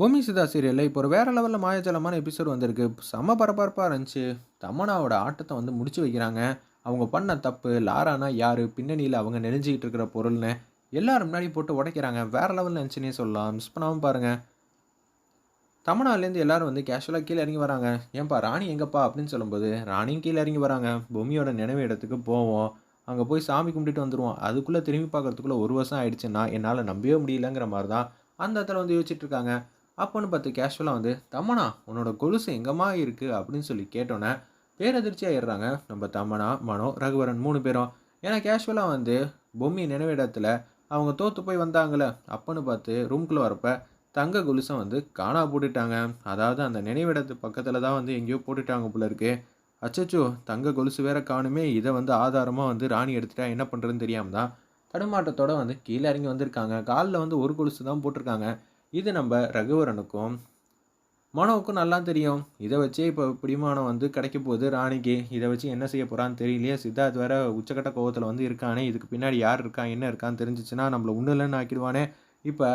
பூமி சிதா சீரியலில் இப்போ ஒரு வேறு லெவலில் மாயஜலமான எபிசோட் வந்திருக்கு. செம பரபரப்பாக இருந்துச்சு. தமனாவோட ஆட்டத்தை வந்து முடிச்சு வைக்கிறாங்க. அவங்க பண்ண தப்பு லாரானா யார் பின்னணியில் அவங்க நெறிஞ்சிக்கிட்டு இருக்கிற பொருள்னு எல்லாரும் முன்னாடி போட்டு உடைக்கிறாங்க. வேறு லெவலில் இருந்துச்சுன்னே சொல்லலாம். மிஸ் பண்ணாமல் பாருங்கள் தமனாலேருந்து எல்லாரும் வந்து கேஷுவலாக கீழே இறங்கி வராங்க. ஏன்பா ராணி எங்கப்பா? அப்படின்னு சொல்லும்போது ராணியும் கீழே இறங்கி வராங்க. பொம்மியோட நினைவு இடத்துக்கு போவோம். அங்கே போய் சாமி கும்பிட்டுட்டு வந்துடுவோம் அதுக்குள்ளே திரும்பி பார்க்கறதுக்குள்ளே ஒரு வருஷம் ஆயிடுச்சுன்னா என்னால் நம்பவே முடியலங்கிற மாதிரி தான் அந்த இடத்துல வந்து யோசிச்சுட்டு இருக்காங்க. அப்போன்னு பார்த்து கேஷுவலாக வந்து தமனா உன்னோட கொலுசு எங்கம்மா இருக்குது அப்படின்னு சொல்லி கேட்டோன்னே பேரதிர்ச்சி ஆயிடுறாங்க. நம்ம தமனா மனோ ரகுவரன் மூணு பேரும். ஏன்னா கேஷுவலாக வந்து பொம்மி நினைவிடத்தில் அவங்க தோற்று போய் வந்தாங்களே அப்போன்னு பார்த்து ரூம்குள்ளே வரப்ப தங்க கொலுசை வந்து காணா போட்டுட்டாங்க. அதாவது அந்த நினைவிடத்து பக்கத்தில் தான் வந்து எங்கேயோ போட்டுட்டாங்க போல இருக்கு. அச்சச்சோ தங்க கொலுசு வேற காணுமே இதை வந்து ஆதாரமாக வந்து ராணி எடுத்துட்டா என்ன பண்ணுறதுன்னு தெரியாமல் தான் தடுமாட்டத்தோடு வந்து கீழே இறங்கி வந்திருக்காங்க. காலில் வந்து ஒரு கொலுசு தான் போட்டிருக்காங்க. இது நம்ம ரகுவரனுக்கும் மனோவுக்கும் நல்லா தெரியும். இதை வச்சே இப்போ பிடிமானம் வந்து கிடைக்க போகுது. ராணிக்கு இதை வச்சு என்ன செய்ய போகிறான்னு தெரியலையே. சித்தார்த் வேற உச்சக்கட்ட கோவத்தில் வந்து இருக்கானே. இதுக்கு பின்னாடி யார் இருக்கா என்ன இருக்கான்னு தெரிஞ்சிச்சுன்னா நம்மளை ஒன்றும் இல்லைன்னு ஆக்கிடுவானே. இப்போ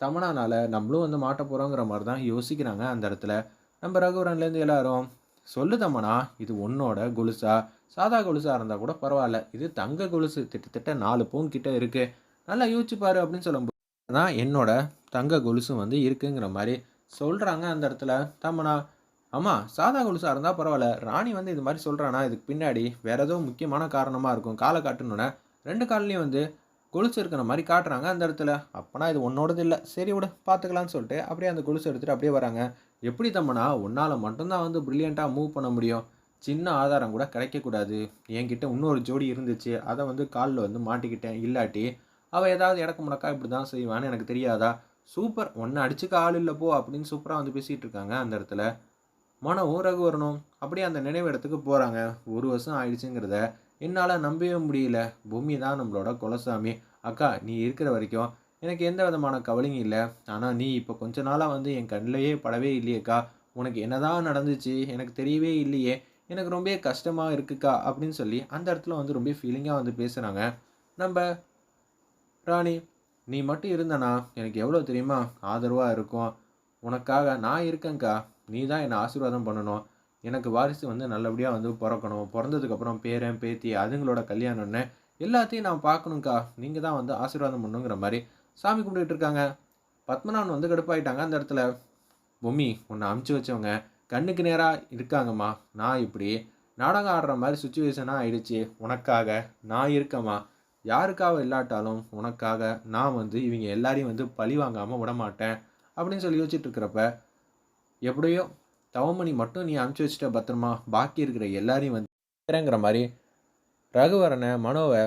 தமனானால் நம்மளும் வந்து மாட்ட போகிறோங்கிற மாதிரி தான் யோசிக்கிறாங்க அந்த இடத்துல. நம்ம ரகுவரன்லேருந்து எல்லாரும் சொல்லு தமனா இது உன்னோட கொலுசா? சாதா கொலுசாக இருந்தால் கூட பரவாயில்ல. இது தங்க கொலுசு. திட்டத்தட்ட நாலு பவுன் கிட்டே இருக்குது நல்லா யோசிச்சு பாரு அப்படின்னு சொல்லும்போது தான் என்னோட தங்க கொலுசும் வந்து இருக்குங்கிற மாதிரி சொல்கிறாங்க அந்த இடத்துல. தம்மனா ஆமாம் சாதா கொலுசாக இருந்தால் பரவாயில்ல. ராணி வந்து இது மாதிரி சொல்கிறானா இதுக்கு பின்னாடி வேற ஏதோ முக்கியமான காரணமாக இருக்கும். காலை காட்டணுன்னே ரெண்டு கால்லையும் வந்து கொலுசு இருக்கிற மாதிரி காட்டுறாங்க அந்த இடத்துல. அப்போனா இது ஒன்னோடது இல்லை. சரி விட பார்த்துக்கலான்னு சொல்லிட்டு அப்படியே அந்த கொலுசு எடுத்துகிட்டு அப்படியே வராங்க. எப்படி தம்மனா உன்னால் மட்டும்தான் வந்து ப்ரில்லியண்ட்டாக மூவ் பண்ண முடியும். சின்ன ஆதாரம் கூட கிடைக்கக்கூடாது. என்கிட்ட இன்னொரு ஜோடி இருந்துச்சு. அதை வந்து காலில் வந்து மாட்டிக்கிட்டேன். இல்லாட்டி அவள் ஏதாவது இடக்கு முடக்கா இப்படி தான் செய்வான்னு எனக்கு தெரியாதா? சூப்பர் ஒன்று அடிச்சுக்க ஆள் இல்லை போ அப்படின்னு சூப்பராக வந்து பேசிகிட்டு இருக்காங்க அந்த இடத்துல. மனவும் ரகு வரணும் அப்படியே அந்த நினைவு இடத்துக்கு போகிறாங்க ஒரு வருஷம் ஆயிடுச்சுங்கிறத என்னால் நம்பவே முடியல. பூமி தான் நம்மளோட குலசாமி. அக்கா நீ இருக்கிற வரைக்கும் எனக்கு எந்த விதமான கவலையும் இல்லை. ஆனால் நீ இப்போ கொஞ்ச நாளாக வந்து என் கண்ணிலேயே படவே இல்லையேக்கா. உனக்கு என்னதான் நடந்துச்சு? எனக்கு தெரியவே இல்லையே. எனக்கு ரொம்ப கஷ்டமாக இருக்குக்கா அப்படின்னு சொல்லி அந்த இடத்துல வந்து ரொம்ப ஃபீலிங்காக வந்து பேசுகிறாங்க நம்ம ராணி நீ மட்டும் இருந்தனா? எனக்கு எவ்வளோ தெரியுமா? ஆதரவாக இருக்கும். உனக்காக நான் இருக்கேங்க்கா நீ தான் என்னை ஆசீர்வாதம் பண்ணணும். எனக்கு வாரிசு வந்து நல்லபடியாக வந்து பிறக்கணும். பிறந்ததுக்கப்புறம் பேரன் பேத்தி அதுங்களோட கல்யாணம்னு எல்லாத்தையும் நான் பார்க்கணுங்க்கா நீங்கள் தான் வந்து ஆசீர்வாதம் பண்ணுங்கிற மாதிரி சாமி கும்பிட்டுட்டு இருக்காங்க. பத்மநாபன் வந்து கடுப்பாயிட்டாங்க அந்த இடத்துல. பொம்மி உன்னை அமுச்சு வச்சவங்க கண்ணுக்கு நேராக இருக்காங்கம்மா. நான் இப்படி நாடகம் ஆடுற மாதிரி சுச்சுவேஷனாக ஆயிடுச்சு. உனக்காக நான் இருக்கேம்மா. யாருக்காக இல்லாட்டாலும் உனக்காக நான் வந்து இவங்க எல்லாரையும் வந்து பழி வாங்காமல் விட மாட்டேன் அப்படின்னு சொல்லி யோசிச்சுட்டு இருக்கிறப்ப எப்படியோ தவமணி மட்டும் நீ அமுச்சு வச்சுட்ட பத்திரமா? பாக்கி இருக்கிற எல்லாரையும் வந்து இறங்குற மாதிரி ரகுவரனை மனோவை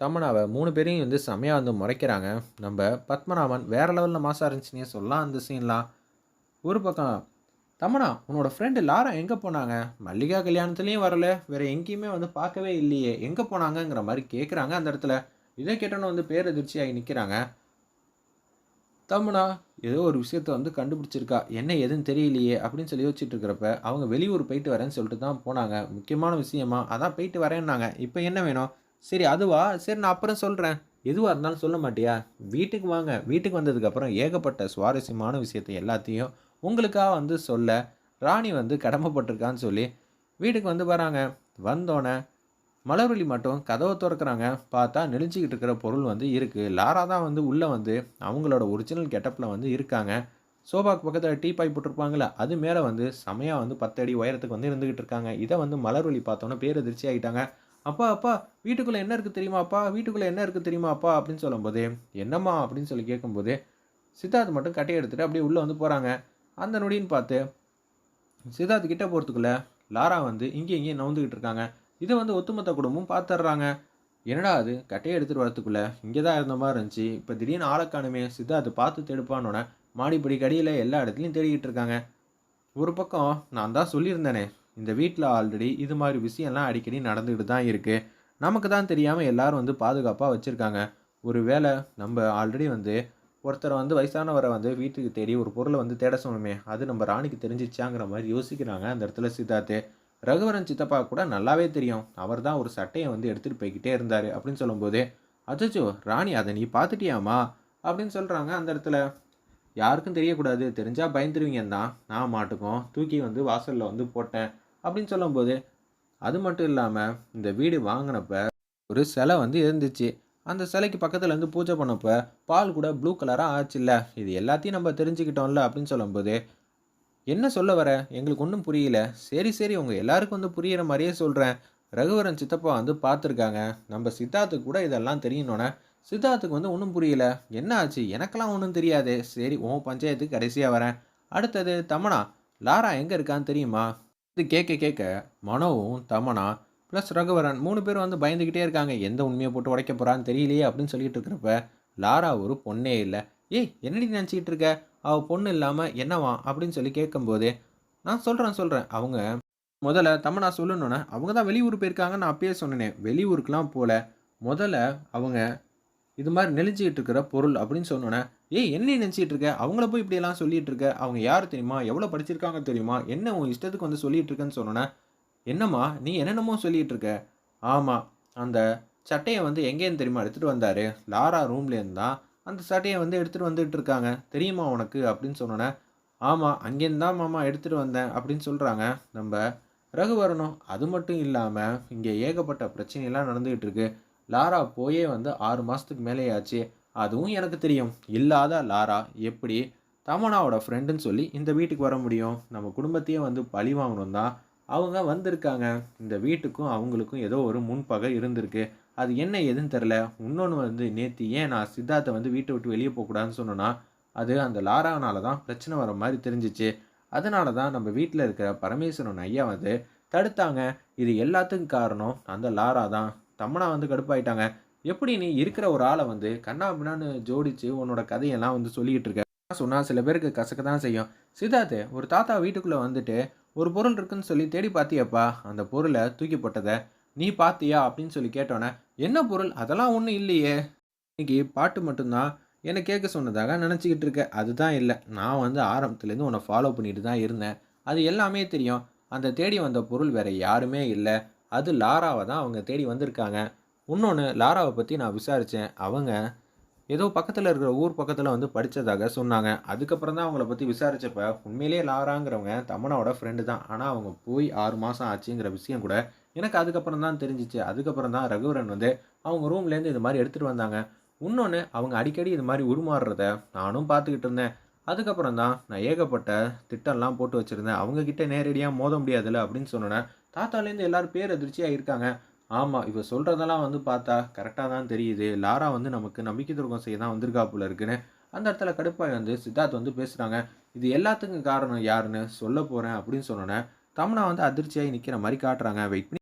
தமனாவை மூணு பேரையும் வந்து செம்மையாக வந்து முறைக்கிறாங்க. நம்ம பத்மநாபன் வேறு லெவலில் மாசாக இருந்துச்சுன்னே சொல்லலாம் அந்த சீன்லாம் ஒரு பக்கம் தமனா உன்னோட ஃப்ரெண்டு லாரா எங்கே போனாங்க? மல்லிகா கல்யாணத்துலேயும் வரல வேறு எங்கேயுமே வந்து பார்க்கவே இல்லையே. எங்கே போனாங்கங்கிற மாதிரி கேட்குறாங்க அந்த இடத்துல. இதை கேட்டோன்னு வந்து பேரதிர்ச்சியாகி நிற்கிறாங்க தமனா ஏதோ ஒரு விஷயத்த வந்து கண்டுபிடிச்சிருக்கா. என்ன எதுன்னு தெரியலையே அப்படின்னு சொல்லி யோசிச்சுட்டு இருக்கிறப்ப அவங்க வெளியூர் போயிட்டு வரேன்னு சொல்லிட்டு தான் போனாங்க. முக்கியமான விஷயமா அதான் போயிட்டு வரேன்னாங்க. இப்போ என்ன வேணும்? சரி அதுவா? சரி நான் அப்புறம் சொல்கிறேன் எதுவாக இருந்தாலும் சொல்ல மாட்டியா? வீட்டுக்கு வாங்க. வீட்டுக்கு வந்ததுக்கப்புறம் ஏகப்பட்ட சுவாரஸ்யமான விஷயத்தை எல்லாத்தையும் உங்களுக்காக வந்து சொல்ல ராணி வந்து கடமைப்பட்டிருக்கான்னு சொல்லி வீட்டுக்கு வந்து வராங்க. வந்தோடனே மலர்வழி மட்டும் கதவை திறக்கிறாங்க. பார்த்தா நெளிஞ்சிக்கிட்டு இருக்கிற பொருள் வந்து இருக்குது லாரா தான் வந்து உள்ளே வந்து அவங்களோட ஒரிஜினல் கெட்டப்பில் வந்து இருக்காங்க. சோபாக்கு பக்கத்தில் டீ பாய் போட்டிருப்பாங்களே அது மேலே வந்து செமையாக வந்து பத்து அடி உயரத்துக்கு வந்து இருந்துக்கிட்டு இருக்காங்க. இதை வந்து மலர்வழி பார்த்தோன்னே பேரதிர்ச்சி ஆகிட்டாங்க அப்பா அப்பா வீட்டுக்குள்ளே என்ன இருக்குது தெரியுமாப்பா வீட்டுக்குள்ளே என்ன இருக்குது தெரியுமாப்பா அப்படின்னு சொல்லும்போது என்னம்மா? அப்படின்னு சொல்லி கேட்கும்போது சித்தார்த் மட்டும் கட்டையை எடுத்துகிட்டு அப்படியே உள்ளே வந்து போகிறாங்க அந்த நொடின்னு பார்த்து சித்தார்த் கிட்ட போகிறதுக்குள்ள லாரா வந்து இங்கே இங்கேயும் நவுந்துக்கிட்டு இருக்காங்க. இதை வந்து ஒத்துமொத்த குடும்பம் பார்த்துட்றாங்க என்னடா அது? கட்டையை எடுத்துகிட்டு வரத்துக்குள்ளே இங்கே தான் இருந்த மாதிரி இருந்துச்சு. இப்போ திடீர்னு ஆளக்கானுமே சித்தார்த் பார்த்து தேடுப்பானோட மாடிப்படி கடியில் எல்லா இடத்துலையும் தேடிக்கிட்டு இருக்காங்க. ஒரு பக்கம் நான் தான் சொல்லியிருந்தேனே இந்த வீட்டில் ஆல்ரெடி இது மாதிரி விஷயம்லாம் அடிக்கடி நடந்துக்கிட்டு தான் இருக்குது நமக்கு தான் தெரியாமல் எல்லோரும் வந்து பாதுகாப்பாக வச்சுருக்காங்க. ஒரு வேளை நம்ம ஆல்ரெடி வந்து ஒருத்தரை வந்து வயசானவரை வந்து வீட்டுக்கு தேடி ஒரு பொருளை வந்து தேட சொல்லணுமே அது நம்ம ராணிக்கு தெரிஞ்சிச்சாங்கிற மாதிரி யோசிக்கிறாங்க. அந்த இடத்துல சித்தார்த்து ரகுவரன் சித்தப்பா கூட நல்லாவே தெரியும். அவர் தான் ஒரு சட்டையை வந்து எடுத்துகிட்டு போய்கிட்டே இருந்தார் அப்படின்னு சொல்லும்போது அச்சோ ராணி அதை நீ பார்த்துட்டியாமா அப்படின்னு சொல்கிறாங்க அந்த இடத்துல. யாருக்கும் தெரியக்கூடாது. தெரிஞ்சால் பயந்துருவீங்கன்னு தான் நான் மாட்டுக்கும். தூக்கி வந்து வாசலில் வந்து போட்டேன். அப்படின்னு சொல்லும்போது அது மட்டும் இல்லாமல் இந்த வீடு வாங்கினப்ப ஒரு சிலை வந்து இருந்துச்சு. அந்த சிலைக்கு பக்கத்தில் இருந்து பூஜை பண்ணப்போ பால் கூட ப்ளூ கலராக ஆச்சுல்ல? இது எல்லாத்தையும் நம்ம தெரிஞ்சுக்கிட்டோம்ல அப்படின்னு சொல்லும்போது என்ன சொல்ல வர? எங்களுக்கு ஒன்றும் புரியல. சரி சரி உங்கள் எல்லாருக்கும் வந்து புரியிற மாதிரியே சொல்கிறேன் ரகுவரன் சித்தப்பா வந்து பார்த்துருக்காங்க. நம்ம சித்தார்த்துக்கு கூட இதெல்லாம் தெரியணுன்னே சித்தார்த்துக்கு வந்து ஒன்றும் புரியல. என்ன ஆச்சு? எனக்கெல்லாம் ஒன்றும் தெரியாது. சரி உன் பஞ்சாயத்துக்கு கடைசியாக வரேன். அடுத்தது தமனா லாரா எங்கே இருக்கான்னு தெரியுமா? இது கேட்க கேட்க மனோவும் தமனா ப்ளஸ் ரகுவரன் மூணு பேர் வந்து பயந்துக்கிட்டே இருக்காங்க. எந்த உண்மையை போட்டு உடைக்க போகிறான்னு தெரியலையே அப்படின்னு சொல்லிட்டு இருக்கிறப்ப லாரா ஒரு பொண்ணே இல்லை. ஏய் என்னடி நினச்சிக்கிட்டு இருக்க? அவள் பொண்ணு இல்லாமல் என்னவா? அப்படின்னு சொல்லி கேட்கும்போது நான் சொல்கிறேன் சொல்கிறேன் அவங்க முதல்ல தமனா சொல்லணுன்னே அவங்க தான் வெளியூர் போயிருக்காங்க நான் அப்பயே சொன்னேனே. வெளியூருக்குலாம் போல. முதல்ல அவங்க இது மாதிரி நெளிஞ்சிக்கிட்டு இருக்கிற பொருள் அப்படின்னு சொன்னோன்னே ஏய் என்ன நினச்சிட்டு இருக்க? அவங்கள போய் இப்படியெல்லாம் சொல்லிட்டு இருக்க? அவங்க யார் தெரியுமா? எவ்வளோ படிச்சிருக்காங்க தெரியுமா? என்ன உன் இஷ்டத்துக்கு வந்து சொல்லிட்டு இருக்கேன்னு சொன்னோன்னே என்னம்மா நீ என்னென்னமோ சொல்லிட்டு இருக்க ஆமாம் அந்த சட்டையை வந்து எங்கேன்னு தெரியுமா எடுத்துகிட்டு வந்தார்? லாரா ரூம்லேருந்து தான் அந்த சட்டையை வந்து எடுத்துகிட்டு வந்துட்டு இருக்காங்க தெரியுமா உனக்கு? அப்படின்னு சொன்னோன்னே ஆமாம் அங்கேருந்து தான் மாமா எடுத்துகிட்டு வந்தேன் அப்படின்னு சொல்கிறாங்க நம்ம ரகுவரனும் அது மட்டும் இல்லாமல் இங்கே ஏகப்பட்ட பிரச்சனையெல்லாம் நடந்துகிட்டு இருக்கு லாரா போயே வந்து ஆறு மாதத்துக்கு மேலேயாச்சு. அதுவும் எனக்கு தெரியும். இல்லாத லாரா எப்படி தமனாவோட ஃப்ரெண்டுன்னு சொல்லி இந்த வீட்டுக்கு வர முடியும்? நம்ம குடும்பத்தையே வந்து பழி வாங்கணும் தான் அவங்க வந்திருக்காங்க. இந்த வீட்டுக்கும் அவங்களுக்கும் ஏதோ ஒரு முன்பகை இருந்திருக்கு. அது என்ன எதுன்னு தெரில இன்னொன்று வந்து நேற்று ஏன் நான் சித்தார்த்தை வந்து வீட்டை விட்டு வெளியே போகக்கூடாதுன்னு சொன்னோன்னா அது அந்த லாரானால தான் பிரச்சனை வர மாதிரி தெரிஞ்சிச்சு. அதனால தான் நம்ம வீட்டில் இருக்கிற பரமேஸ்வரன் ஐயா வந்து தடுத்தாங்க. இது எல்லாத்துக்கும் காரணம் அந்த லாரா தான். தம்மனா வந்து கடுப்பாயிட்டாங்க. எப்படி நீ இருக்கிற ஒரு ஆளை வந்து கண்ணா பின்னான்னு ஜோடிச்சு உன்னோட கதையெல்லாம் வந்து சொல்லிக்கிட்டு இருக்க? சொன்னால் சில பேருக்கு கசக்க தான் செய்யும். சித்தார்த்து ஒரு தாத்தா வீட்டுக்குள்ளே வந்துட்டு ஒரு பொருள் இருக்குன்னு சொல்லி தேடி பார்த்தியப்பா அந்த பொருளை தூக்கி போட்டதை நீ பார்த்தியா அப்படின்னு சொல்லி கேட்டோன்னே என்ன பொருள்? அதெல்லாம் ஒன்றும் இல்லையே. இன்னைக்கு பாட்டு மட்டும்தான் என்னை கேட்க சொன்னதாக நினச்சிக்கிட்டு இருக்க. அதுதான் இல்லை. நான் வந்து ஆரம்பத்துலேருந்து உன்னை ஃபாலோ பண்ணிட்டு தான் இருந்தேன். அது எல்லாமே தெரியும். அந்த தேடி வந்த பொருள் வேற யாருமே இல்லை. அது லாராவை தான் அவங்க தேடி வந்திருக்காங்க. இன்னொன்று லாராவை பற்றி நான் விசாரித்தேன் அவங்க ஏதோ பக்கத்தில் இருக்கிற ஊர் பக்கத்தில் வந்து படித்ததாக சொன்னாங்க. அதுக்கப்புறம் தான் அவங்கள பற்றி விசாரித்தப்ப உண்மையிலேயே லாராங்கிறவங்க தமனாவோட ஃப்ரெண்டு தான். ஆனால் அவங்க போய் ஆறு மாதம் ஆச்சுங்கிற விஷயம் கூட எனக்கு அதுக்கப்புறம் தான் தெரிஞ்சிச்சு. அதுக்கப்புறம் தான் ரகுவரன் வந்து அவங்க ரூம்லேருந்து இது மாதிரி எடுத்துகிட்டு வந்தாங்க. இன்னொன்று அவங்க அடிக்கடி இது மாதிரி உருமாறுறத நானும் பார்த்துக்கிட்டு இருந்தேன். அதுக்கப்புறம் தான் நான் ஏகப்பட்ட திட்டம்லாம் போட்டு வச்சுருந்தேன். அவங்கக்கிட்ட நேரடியாக மோத முடியாதுல்ல அப்படின்னு சொன்னோன்னே தாத்தாலேருந்து எல்லோரும் பேர் அதிர்ச்சியாக இருக்காங்க. ஆமாம் இவ சொல்கிறதெல்லாம் வந்து பார்த்தா கரெக்டாக தான் தெரியுது. லாரா வந்து நமக்கு நம்பிக்கை துரோகம் செய்ய தான் வந்திருக்கா போல இருக்குன்னு. அந்த இடத்துல கடுப்பாய் வந்து சித்தார்த் வந்து பேசுகிறாங்க இது எல்லாத்துக்கும் காரணம் யாருன்னு சொல்ல போகிறேன் அப்படின்னு சொன்னோன்னே தமனா வந்து அதிர்ச்சியாகி நிற்கிற மாதிரி காட்டுறாங்க. வெயிட் பண்ணி